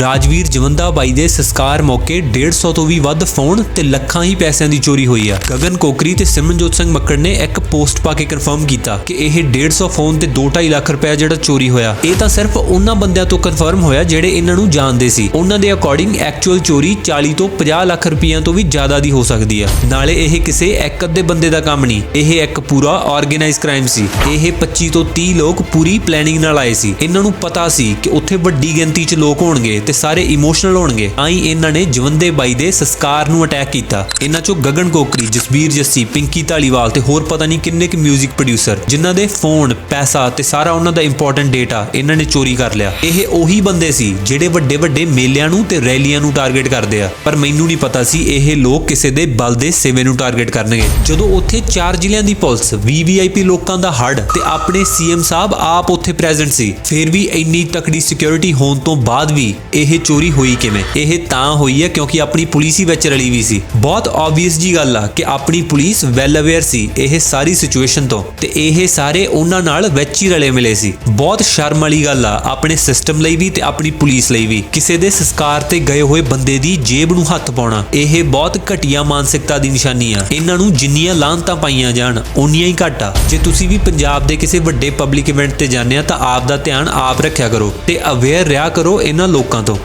ਰਾਜਵੀਰ ਜਵੰਦਾ ਬਾਈ ਦੇ ਸੰਸਕਾਰ ਮੌਕੇ 150 ਤੋਂ ਵੀ ਵੱਧ ਫੋਨ ਤੇ ਲੱਖਾਂ ਹੀ ਪੈਸਿਆਂ ਦੀ ਚੋਰੀ ਹੋਈ ਆ। ਗਗਨ ਕੋਕਰੀ ਤੇ ਸਿਮਰਨਜੋਤ ਸਿੰਘ ਮੱਕੜ ਨੇ ਇੱਕ ਪੋਸਟ ਪਾ ਕੇ ਕਨਫਰਮ ਕੀਤਾ ਕਿ ਇਹ 150 ਫੋਨ ਤੇ 2.5 ਲੱਖ ਰੁਪਏ ਜਿਹੜਾ ਚੋਰੀ ਹੋਇਆ। ਇਹ ਤਾਂ ਸਿਰਫ ਉਹਨਾਂ ਬੰਦਿਆਂ ਤੋਂ ਕਨਫਰਮ ਹੋਇਆ ਜਿਹੜੇ ਇਹਨਾਂ ਨੂੰ ਜਾਣਦੇ ਸੀ। ਉਹਨਾਂ ਦੇ ਅਕੋਰਡਿੰਗ ਐਕਚੁਅਲ ਚੋਰੀ 40 ਤੋਂ 50 ਲੱਖ ਰੁਪਈਆਂ ਤੋਂ ਵੀ ਜ਼ਿਆਦਾ ਦੀ ਹੋ ਸਕਦੀ ਆ। ਨਾਲੇ ਇਹ ਕਿਸੇ ਇੱਕ ਅੱਧੇ ਬੰਦੇ ਦਾ ਕੰਮ ਨਹੀਂ। ਇਹ ਇੱਕ ਪੂਰਾ ਆਰਗੇਨਾਈਜ਼ ਕ੍ਰਾਈਮ ਸੀ। ਇਹ 25 ਤੋਂ 30 ਲੋਕ ਪੂਰੀ ਪਲੈਨਿੰਗ ਨਾਲ ਆਏ ਸੀ। ਇਹਨਾਂ ਨੂੰ ਪਤਾ ਸੀ ਕਿ ਉੱਥੇ ਵੱਡੀ ਗਿਣਤੀ 'ਚ ਲੋਕ ਹੋਣਗੇ ਤੇ ਸਾਰੇ ਇਮੋਸ਼ਨਲ ਹੋਣਗੇ। ਆਈ ਇਹਨਾਂ ਨੇ ਜਵੰਦੇ ਬਾਈ ਦੇ ਸੰਸਕਾਰ ਨੂੰ ਅਟੈਕ ਕੀਤਾ। ਇਹਨਾਂ 'ਚੋਂ ਗਗਨ ਕੋਕਰੀ, ਜਸਬੀਰ ਜੱਸੀ, ਪਿੰਕੀ ਢਾਲੀਵਾਲ ਤੇ ਹੋਰ ਪਤਾ ਨਹੀਂ ਕਿੰਨੇ ਕੁ 뮤직 ਪ੍ਰੋਡਿਊਸਰ ਜਿਨ੍ਹਾਂ ਦੇ ਫੋਨ ਪੈਸਾ ਤੇ ਸਾਰਾ ਉਹਨਾਂ ਦਾ ਇੰਪੋਰਟੈਂਟ ਡੇਟਾ ਇਹਨਾਂ ਨੇ ਚੋਰੀ ਕਰ ਲਿਆ। ਇਹ ਉਹੀ ਬੰਦੇ ਸੀ ਜਿਹੜੇ ਵੱਡੇ ਵੱਡੇ ਮੇਲਿਆਂ ਨੂੰ ਤੇ ਰੈਲੀਆਂ ਨੂੰ ਟਾਰਗੇਟ ਕਰਦੇ ਆ। ਪਰ ਮੈਨੂੰ ਨਹੀਂ ਪਤਾ ਸੀ ਇਹ ਲੋਕ ਕਿਸੇ ਦੇ ਬਲ ਦੇ ਸੇਵੇ ਨੂੰ ਟਾਰਗੇਟ ਕਰਨਗੇ। ਜਦੋਂ ਉੱਥੇ ਚਾਰ ਜ਼ਿਲ੍ਹਿਆਂ ਦੀ ਪੁਲਿਸ ਵੀਵੀਆਈਪੀ ਲੋਕਾਂ ਦਾ ਹੜ ਤੇ ਆਪਣੇ ਸੀਐਮ ਸਾਹਿਬ ਆਪ ਉੱਥੇ ਪ੍ਰੈਜ਼ੈਂਟ ਸੀ, ਫਿਰ ਵੀ ਇੰਨੀ ਤਕੜੀ ਸਿਕਿਉਰਿਟੀ ਹੋਣ ਤੋਂ ਬਾਅਦ ਵੀ ਇਹ ਚੋਰੀ ਹੋਈ ਕਿਵੇਂ? ਇਹ ਤਾਂ ਹੋਈ ਹੈ ਕਿਉਂਕਿ ਆਪਣੀ ਪੁਲਿਸ ਹੀ ਵਿੱਚ ਰਲੀ ਵੀ ਸੀ। ਬਹੁਤ ਆਬਵੀਅਸ ਜੀ ਗੱਲ ਆ ਕਿ ਆਪਣੀ ਪੁਲਿਸ ਵੈਲ ਅਵੇਅਰ ਸੀ ਇਹ ਸਾਰੀ ਸਿਚੁਏਸ਼ਨ ਤੋਂ ਤੇ ਇਹ ਸਾਰੇ ਉਹਨਾਂ ਨਾਲ ਵਿੱਚ ਹੀ ਰਲੇ ਮਿਲੇ ਸੀ। ਬਹੁਤ ਸ਼ਰਮ ਵਾਲੀ ਗੱਲ ਆ ਆਪਣੇ ਸਿਸਟਮ ਲਈ ਵੀ ਤੇ ਆਪਣੀ ਪੁਲਿਸ ਲਈ ਵੀ। ਕਿਸੇ ਦੇ ਸੰਸਕਾਰ ਤੇ ਗਏ ਹੋਏ ਬੰਦੇ ਦੀ ਜੇਬ ਨੂੰ ਹੱਥ ਪਾਉਣਾ, ਇਹ ਬਹੁਤ ਘਟੀਆ ਮਾਨਸਿਕਤਾ ਦੀ ਨਿਸ਼ਾਨੀ ਆ। ਇਹਨਾਂ ਨੂੰ ਜਿੰਨੀਆਂ ਲਾਂਤਾਂ ਪਾਈਆਂ ਜਾਣ, ਉਨੀਆਂ ਹੀ ਘੱਟ ਆ। ਜੇ ਤੁਸੀਂ ਵੀ ਪੰਜਾਬ ਦੇ ਕਿਸੇ ਵੱਡੇ ਪਬਲਿਕ ਇਵੈਂਟ ਤੇ ਜਾਂਦੇ ਆ ਤਾਂ ਆਪ ਦਾ ਧਿਆਨ ਆਪ ਰੱਖਿਆ ਕਰੋ ਤੇ ਅਵੇਅਰ ਰਿਹਾ ਕਰੋ ਇਹਨਾਂ ਲੋਕਾਂ ਤੋਂ